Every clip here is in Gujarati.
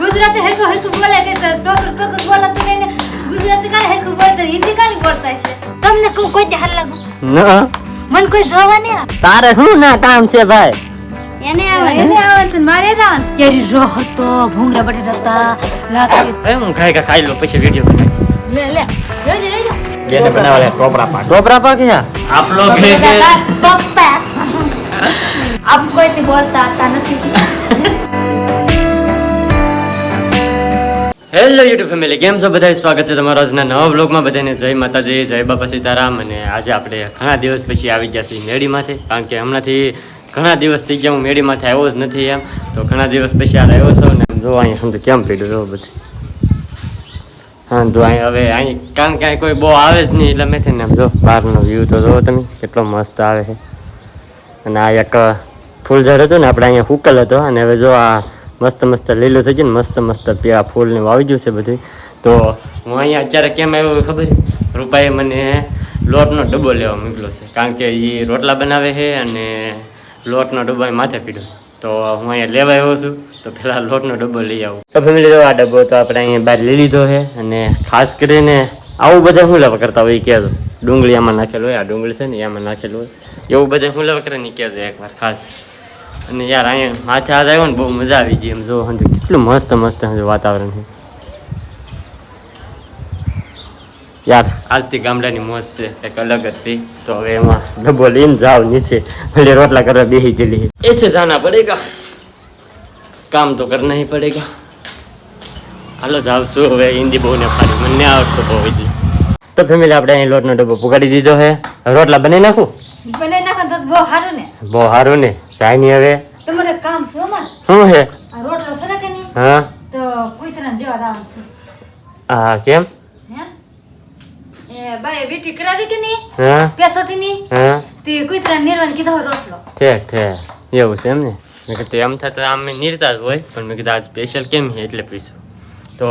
ગુજરાતી હરખું હરખું બોલે કે તો તો તો તો બોલતું નહીં ને. ગુજરાતી કાલે હરખું બોલતા હિન્દી કાલે બોલતા છે. તમને કોઈ કોઈ હાર લાગુ? ના. મન કોઈ જોવા ને તારે શું ના કામ છે ભાઈ? એને આવે એને આવે છે મારે જ કેરી રો હતો ભૂંગરા બટેટા હતા લાકડી એ હું ખાઈ ખા ખાઈ લો પછી વિડિયો બનાવી લે લે રેજો રેજો. બનાવે ટોપરા ટોપરા આપ લોગ હે કે પપ્પા આપ કોઈથી બોલતા હતા નથી. હેલો યુટ્યુબ ફેમિલી કેમ છો? બધા સ્વાગત છે તમારા આજના નવા વ્લોગમાં બધાને જય માતાજી, જય બાપા સીતારામ. અને આજે આપણે ઘણા દિવસ પછી આવી ગયા છીએ મેડીમાંથી કારણ કે હમણાંથી ઘણા દિવસ થઈ ગયા હું મેળીમાંથી આવ્યો જ નથી એમ. તો ઘણા દિવસ પછી આ આવ્યો છો ને જો અહીંયા સમજો કેમ પીડ્યું જો બધી. હા તો અહીં હવે અહીં કારણ કે અહીં કોઈ બહુ આવે જ નહીં એટલે મેં છે ને આમ જો બહારનો વ્યૂ તો જોવો તમે, કેટલો મસ્ત આવે છે. અને આ એક ફૂલઝાડ હતું ને, આપણે અહીંયા હુકલ હતો. અને હવે જો આ મસ્ત મસ્ત લીલું થઈ ગયું ને મસ્ત મસ્ત પ્યા ફૂલને વાવી ગયું છે બધું. તો હું અહીંયા અત્યારે કેમ આવ્યો ખબર? રૂપાએ મને લોટનો ડબ્બો લેવા મોકલ્યો છે. કારણ કે એ રોટલા બનાવે છે અને લોટનો ડબ્બો માથે પીડ્યો. તો હું અહીંયા લેવા આવ્યો છું. તો પહેલાં લોટનો ડબ્બો લઈ આવું. તો ફેમિલી આ ડબ્બો તો આપણે અહીંયા બહાર લઈ લીધો છે અને ખાસ કરીને આવું બધા હું લેવા કરતા હોય એ ડુંગળી આમાં નાખેલું હોય, આ ડુંગળી છે ને એમાં નાખેલું હોય. એવું બધા શું લેવા કરે ને કહેજો એકવાર ખાસ. અને યાર અહીંયા હાથે હાથ આવ્યો ને બહુ મજા આવી ગઈ એમ જો સમજો કેટલું મસ્ત મસ્ત સમજો વાતાવરણ છે. યાર આજથી ગામડાની મોજ છે એક અલગ હતી. તો હવે એમાં ડબ્બો લઈને જાવ નીચે. એટલે રોટલા કરવા બેસી ગયેલી એ છે જાના પડેગા. કામ તો કરના નહીં પડેગા. હાલો જાવ છું હવે હિન્દી બહુ ને ફાડી મને આવડતો બહુ હતી તો ફેમિલી આપણે અહીં લોટનો ડબ્બો પુગાડી દીધો છે. રોટલા બનાવી નાખું? બનાવી નાખો તો બહુ સારું ને. બહુ સારું ને. નહીં હવે. તમારે કામ છે અમારે? શું છે? આ રોટલો છે ને કે નહીં? હા. તો કોઈ તરફ દેવા દાવાનું છે. હા કેમ? હે? એ બાય વીટી કરાવી કે નહીં? હા. પેસોટીની? હા. તે કોઈ નિર્વાણ કીધો રોટલો. ઠેક ઠેક એવું છે એમ ને? મેં કીધું એમ થતું આમ નિરતા જ હોય પણ મેં કીધું આ સ્પેશિયલ કેમ છે? એટલે પૂછ્યું. તો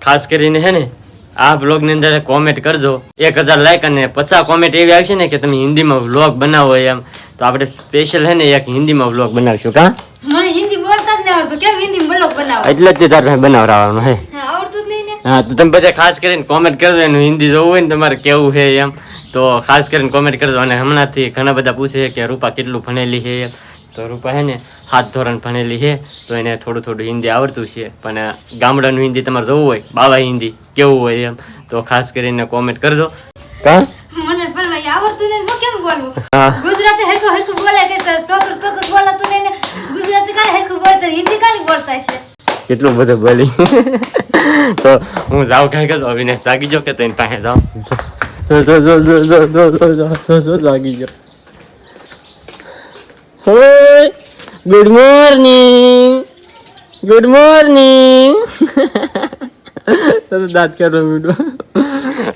ખાસ કરીને હે ને આ વ્લોગની અંદર કોમેન્ટ કરજો. એક હજાર લાઈક અને પચાસ કોમેન્ટ એવી આવશે ને કે તમે હિન્દીમાં વ્લોગ બનાવો એમ. તો આપણે સ્પેશિયલ હે ને એક હિન્દીમાં વ્લોગ બનાવશું કા? એટલે જ તારે બનાવડાવવાનું હે. હા તો તમે બધા ખાસ કરીને કોમેન્ટ કરજો એનું હિન્દી જોવું હોય ને તમારે કેવું છે એમ. તો ખાસ કરીને કોમેન્ટ કરજો. અને હમણાંથી ઘણા બધા પૂછે કે રૂપા કેટલું ભણેલી છે એમ. તો રૂપા હે ને સાત ધોરણ ભણેલી છે તો એને થોડું થોડું હિન્દી આવડતું છે પણ ગામડાનું હિન્દી તમારે જોવું હોય બાવા હિન્દી કેવું હોય એમ તો ખાસ કરીને કોમેન્ટ કરજો કા મને પણ આવડતું નહીં હું કેમ બોલવું ગુજરાતી હરખું હરખું બોલે કે તો તો તો તો બોલતું નહીં ને ગુજરાતી કાલે હરખું બોલતા હિન્દી કાલે બોલતા છે કેટલું બધું બોલી તો હું જાઉં કાંઈ કરો અવિનાશ જાગી જાઓ કે તને પાસે જાઉં જો જો જો જો જો જો જો જો જાગી ગયો હોય ગુડ મોર્નિંગ ગુડ મોર્નિંગ તો દાંત કાઢો મીઠો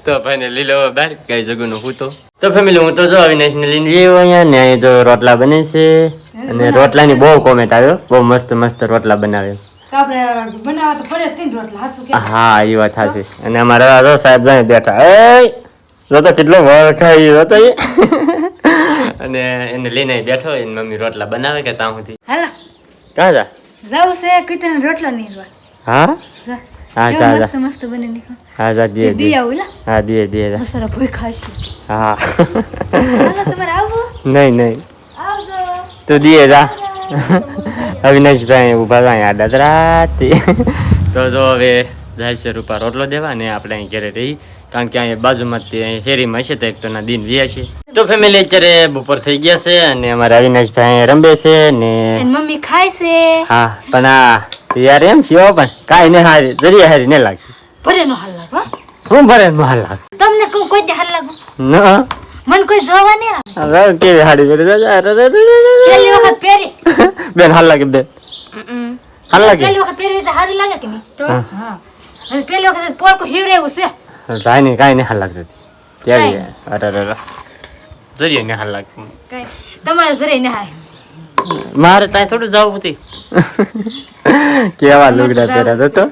તો ભાઈને લીલો બાર કઈ જગ્યાનો હું તો તો ફેમિલી હું તો જો અવિનાશ ને લઈને જઈએ અહીંયા ને અહીં તો રોટલા બને છે. અને રોટલાની બહુ કોમેન્ટ આવ્યો. બહુ મસ્ત મસ્ત રોટલા બનાવ્યો. હા એ વાત સાચી અને અમારા સાહેબ જાણે બેઠા. એ જો તો કેટલો વળખાઈ ગયો તો એ અને એને લઈને બેઠો એની મમ્મી રોટલા બનાવે કે ત્યાં સુધી? હાલો. કાં જા? જાવ છે કોઈ તને રોટલો નહીં હા? જા. હા, જા, જા. મસ્ત મસ્ત બને નીકળ. હા જા દે દે આવું લા હા દે દે જા. સારા ભોય ખાશે હા. હાલો તમારે આવવું? નહીં નહીં. આવજો. તો દે જા. અવિનાશભાઈ ઊભા હતા અહીંયા દાદરાથી તો જો હવે જાય છે રૂપા રોટલો દેવા ને આપણે અહીં ઘરે રહી. કારણ કે અહીંયા બાજુમાં તે હેરીમાં હશે તો એક તો ના દિન વ્યા છે. તો ફેમિલી અત્યારે બપોર થઈ ગયા છે અને અમારા અવિનાશભાઈ રમે છે ને મમ્મી ખાય છે. હા પણ આ યાર એમ છે પણ કાંઈ ને હારી જરી હારી ને લાગતી ભરે નો હાલ લાગવા હું ભરે મહાલ લાગ? તમને કોઈ કોઈ હાલ લાગુ. ન. મને કોઈ જોવા નહીં આવે. કેવી અરે પહેલી વખત પહેરી. બેન હાલ લાગે બેન. હાલ લાગે? પહેલી વખત પહેરવી તો સારી લાગે કે નહીં? તો હા. અને પહેલી વખત પોળકું હિવરેવું છે. કાંઈ નહીં કાંઈ નહીં હાલ લાગતું કેવી અરે અરે જઈએ ને હાલ લાગતું. કઈ. તમારે જરાય ના આવે મારે ત્યાં થોડું જવું હતી. કેવા લુગડા પહેર્યા તો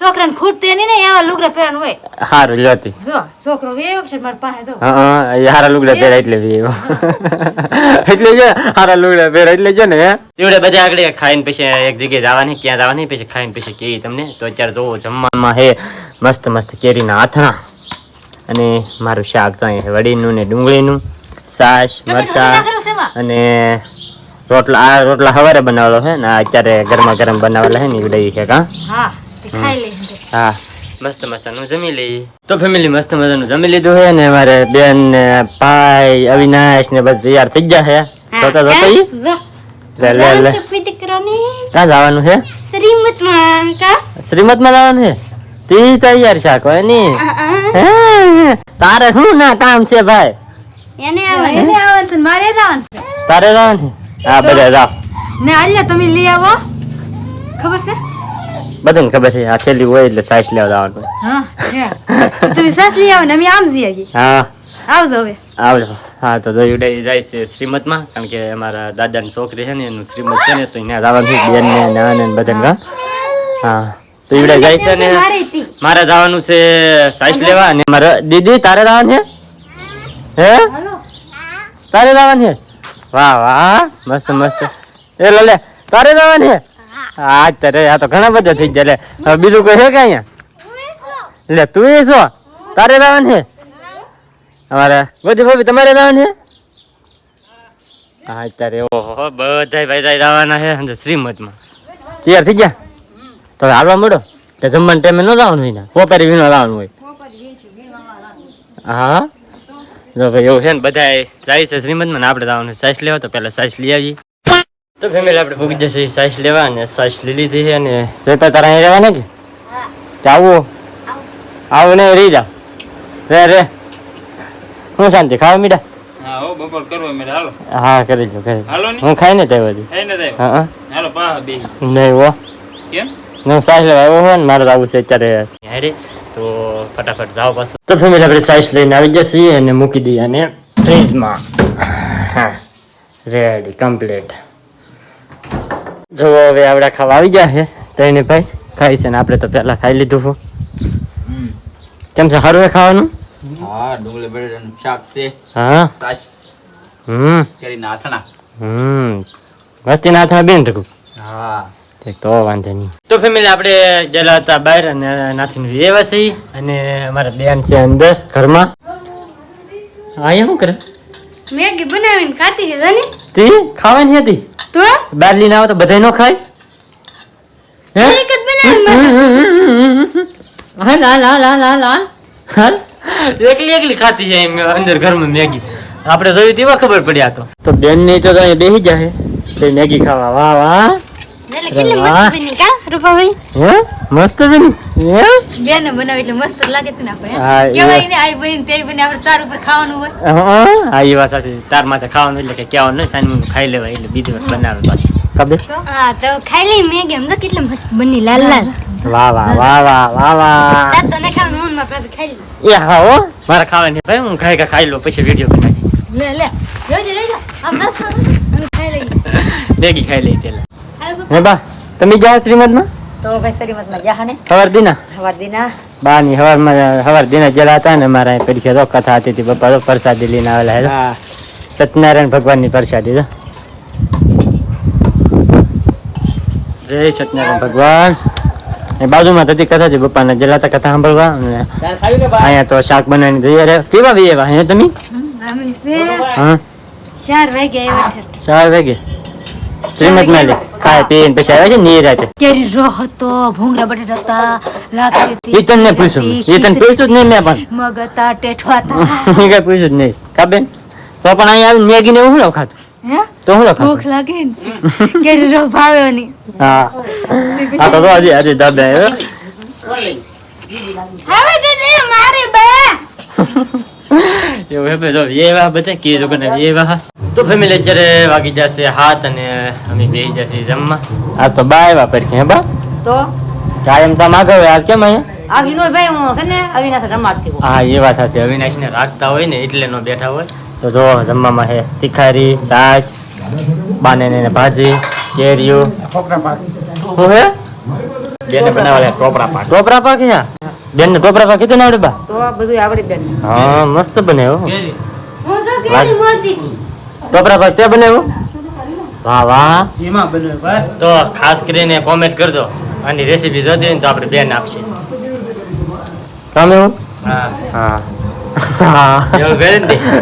છોકરાને ખૂટતે નહીં ને એવા લુગડા પહેરવાનું હોય. હારું લ્યોતી જો છોકરો વેવ છે મારા પાસે તો. હા હા હારા લુગડા પહેરા એટલે બી એટલે જો હારા લુગડા પહેરા એટલે જો ને એવડે બધા આગળ ખાઈને પછી એક જગ્યાએ જવાની ક્યાં જવાની પછી ખાઈને પછી કે તમને? તો અત્યારે જોવો જમવામાં હે મસ્ત મસ્ત કેરીના આથણા. અને મારું શાક તો અહીંયા વડીનું ને ડુંગળીનું. સાસ મરચા? અને રોટલા આ રોટલા સવારે બનાવેલો છે ને આ અત્યારે ગરમા ગરમ બનાવેલા છે ને એ છે કા? હા તે ખાઈ લે હા. મસ્ત મસ્તનું જમી લઈએ. તો ફેમિલી મસ્ત મજાનું જમી લીધું છે ને મારે બેન ને ભાઈ અવિનાશ ને બધું તૈયાર થઈ ગયા છે. જોતા જોતા ઈ? લે લે લે. ક્યાં જવાનું છે? શ્રીમતમાં કા? શ્રીમતમાં જવાનું છે? તી તૈયાર શાક હોયની? હે, તારે શું ના કામ છે ભાઈ? એને આવવાનું એને આવવાનું છે ને મારે જવાનું છે. તારે જવાનું છે? હા બધા જાઓ. ને આલ્યા તમે લઈ આવો. ખબર છે? બધાને ખબર છે આ થેલી હોય એટલે સાઈઝ લેવા જવાનું. હા તમે સાસ લઈ આવો ને અમે આમ જઈ આવીએ. હા. આવજો હવે. આવજો. હા તો જો ઉડે જાય છે શ્રીમતમાં કારણ કે અમારા દાદાની છોકરી છે ને એનું શ્રીમત છે ને તો ત્યાં જવાનું છે બેન ને ના ને બધાને હા. તો ઈવડે જાય છે ને મારે. જવાનું છે સાઈસ લેવા અને મારા દીદી તારે જવાનું છે? હે? તારે જવાનું છે? વાહ વાહ મસ્ત મસ્ત. એ, લો તારે જવાની? હા તારે આ તો ઘણા બધા થઈ ગયા, લે. બીજું છે કે અહીંયા? લે, તું એ છો? તારે જવાનું? છે અમારે ગોદી ભાભી, તમારે જવાનું? છે હા, અત્યારે ઓહો બધા ભાઈ જવાના છે અંદર શ્રીમતમાં તૈયાર થઈ ગયા? તો હાલવા મળો તો જમવાના ટાઈમે ન જવાનું હોય ને? પોપારી વીણવા જવાનું હોય. હા? જો ભાઈ એવું છે ને બધા જાય છે શ્રીમતમાં ને આપણે જવાનું સાઈસ લેવા તો પહેલાં સાઈસ લઈ આવી તો ફેમિલી આપણે ભૂગી જશે સાઈસ લેવા અને સાઈસ લઈ લીધી છે અને સ્વેટર તારા અહીં રહેવાના કે? કે આવું? આવું. નહીં રહી જા. રે રે. હું શાંતિ ખાવા મીડા? હા હો બપોર કરવો મેરે હાલો. હા કરી દો કરી હાલો ને. હું ખાઈ ને તે બધી થઈ હા હા. હાલો પા બે નહીં હો. કેમ? સાઈઝ લેવા આવ્યો હોય ને મારે તો આવું છે અત્યારે. હારે. તો ફટાફટ જાઓ પાછું. તો ફેમિલી આપણે સાઈઝ લઈને આવી જશે અને મૂકી દઈએ અને ફ્રીજમાં. હા રેડી કમ્પ્લીટ જો હવે આવડા ખાવા આવી ગયા છે. તઈને ભાઈ ખાઈ છે ને આપણે તો પહેલાં ખાઈ લીધું છું. કેમ છે સારું ખાવાનું? હા ડુંગળી બટેટાનું શાક છે. હા. હમ. કરી નાથણા. હમ. વસ્તી નાથણા બેન ટકું હા. તો વાંધો નહીં. તો ફેમિલી આપણે ગયેલા હતા બહાર અને નાથી એવા છીએ અને અમારા બેન છે અંદર ઘરમાં. અહીંયા શું કરે? મેગી બનાવીને ખાતી છે જાની? તે ખાવાની હતી? તો? બહાર લઈને આવો તો બધાય નો ખાય? હે? એક બનાવી હાલ હાલ હાલ હાલ હાલ હાલ હાલ એકલી એકલી ખાતી છે એમ અંદર ઘરમાં મેગી. આપણે જોયું તેવા ખબર પડ્યા તો. તો બેનની તો અહીંયા બેસી જાય તે મેગી ખાવા વાહ વાહ. મસ્ત બની કા રૂપાભાઈ? હે? મસ્ત બની? હે? બેન બનાવી એટલે મસ્ત લાગે તને આપણે કેવાય ને આઈ બની તે બની આપણે તાર ઉપર ખાવાનું હોય. હા હા, એ વાત સાચી તાર માથે ખાવાનું એટલે કે કહેવાનું નહીં સાંજ ખાઈ લેવાય એટલે બીજી વાર બનાવે પાછું. ખબર? હા તો ખાઈ લઈ મેગી. એમ તો કેટલી મસ્ત બની લાલ લાલ. વાહ વાહ વાહ વાહ વાહ વાહ. તાર ખાવાનું મનમાં ભાભી ખાઈ લીધું એ હા હો. મારે ખાવાની ભાઈ હું ખાઈ ખાઈ લો પછી વીડિયો બનાવી લે લે. રેજો રેજો આમ દસ ખાઈ લઈ મેગી ખાઈ લઈ પેલા હાલ હે બા તમે ગયા શ્રીમદમાં તો ભાઈ શ્રીમતમાં જા ને સવાર દીના? સવાર દિના. બા ની સવારમાં સવાર દીના જેલા હતા ને મારા અહીં પરીક્ષા તો કથા હતી તી પપ્પા તો પ્રસાદી લઈને આવેલા હે. સત્યનારાયણ ભગવાનની પ્રસાદી તો જય સત્યનારાયણ ભગવાન. એ બાજુમાં થતી કથા હતી પપ્પાને જેલા હતા કથા સાંભળવા અને અહીંયા તો શાક બનાવીને જઈએ રે કેવા બી એવા હે તમે? અમે છે. હા. ચાર વાગે આવ્યા ઠેઠ. ચાર વાગે. શ્રીમદમાં લે ખાય પીન પછી આવે છે નીર રાતે? કેરી રો હતો? ભૂંગળા બટેટા હતા લાપસી હતી ઈ તને પૂછ્યું મેં. ઈ તને પૂછ્યું જ નહીં મેં પણ. મગતા ટેઠવા હતા. મેં પૂછું જ નહીં. કાબેન તો પણ અહીં આવી મેગી ને હું ખાતું હે? તો હું ભૂખ લાગે ને. કેરી રો ભાવે ની હા. આ તો આજે આજે દાબે આવ્યો. હવે તો ને મારે બા એવું હે જો એવા બધા કે જો કને એવા તો ફેમિલી અત્યારે વાગી જશે હાથ અને અમે બે જશે જમવા. આજ તો બાય આવ્યા કે હે બા? તો? કાયમ તા માગે આજ કેમ અહીંયા? આ વિનોદ ભાઈ હું છે ને અવિનાશ રમાડતી હા એ વાત હશે અવિનાશ ને રાખતા હોય ને એટલે નો બેઠા હોય. તો જો જમવામાં હે તીખારી છાશ બાને ને ભાજી કેરીઓ. શું હે બેને બનાવેલા ટોપરા પાક. ટોપરા પાક હે બેન ને ટોપરા પાક કીધું ને આવડે બા? તો આ બધું આવડે બેન હા મસ્ત બનાવ્યો હું. તો કેરી મળતી હતી ટોપરા પાક તે બનાવ્યું વાહ વાહ. એમાં બનાવ્યું ભાઈ. તો ખાસ કરીને કોમેન્ટ કરજો. આની રેસીપી જોતી હોય ને તો આપણે બેન આપશે. તમે હું. હા. હા હા મેળ વેરે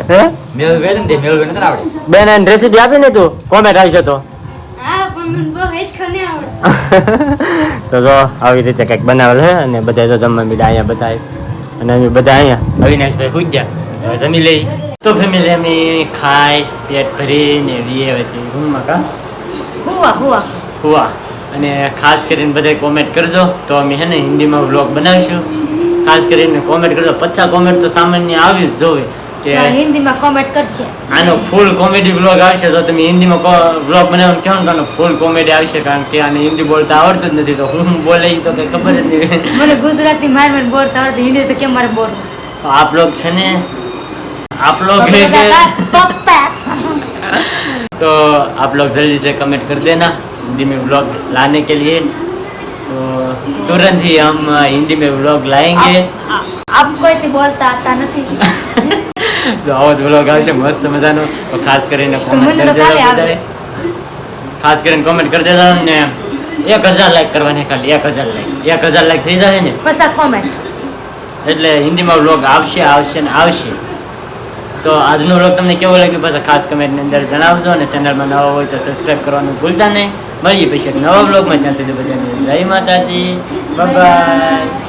હે? મેળ વેરે મેળ વેરે આવડે બેન આની રેસીપી આપી ને તું. કોમેન્ટ આવશે તો હા પણ મને બહુ હેચકો નહીં આવડે. તો જો આવી રીતે કંઈક બનાવેલ છે અને બધા તો જમવા મીડા અહીંયા બતાવે અને અમે બધા અહીંયા. અવિનાશભાઈ હવે જમી લઈ. તો ફેમિલી અમે ખાઈ પેટ ભરીને રીએ પછી રૂમમાં કા હુવા હુવા હુવા અને ખાસ કરીને બધા કોમેન્ટ કરજો. તો અમે હે ને હિન્દીમાં વ્લોગ બનાવીશું. ખાસ કરીને કોમેન્ટ કરજો. પચાસ કોમેન્ટ તો સામાન્ય આવી જ જોવે કે હિન્દીમાં કોમેન્ટ કરશે. આનો ફૂલ કોમેડી વ્લોગ આવશે. તો તમે હિન્દીમાં વ્લોગ બનાવવાનું કહો ને તો ફૂલ કોમેડી આવશે. કારણ કે આને હિન્દી બોલતા આવડતું જ નથી. તો હું બોલે તો કઈ ખબર જ નહીં. મને ગુજરાતી માર મને બોલતા આવડતું. હિન્દી તો કેમ મારે બોલવું? તો આપ લોગ છે ને आप लोग तो आप लोग जल्दी से कमेंट कर देना हिंदी में व्लॉग लाने के लिए। तो तुरंत ही हम हिंदी में ब्लॉग लाएँगे। आपको आप इतनी बोलता आता ना तो आओ ब्लॉग आशे मस्त मज़ा नो तो खास करें ना कमेंट कर देना खास करें कमेंट कर देना ने एक हज़ार लाइक करवाने का लिया हज़ार लाइक एक हज़ार लाइक थी जाए ने। बस कमेंट એટલે હિન્દીમાં લોક આવશે આવશે ને આવશે। તો આજનો વ્લોગ તમને કેવો લાગ્યો પાછા ખાસ કમેન્ટની અંદર જણાવજો અને ચેનલમાં નવા હોય તો સબસ્ક્રાઈબ કરવાનું ભૂલતા નહીં. મળીએ પછી નવા વ્લોગમાં, ત્યાં સુધી બધાને જય માતાજી. બાય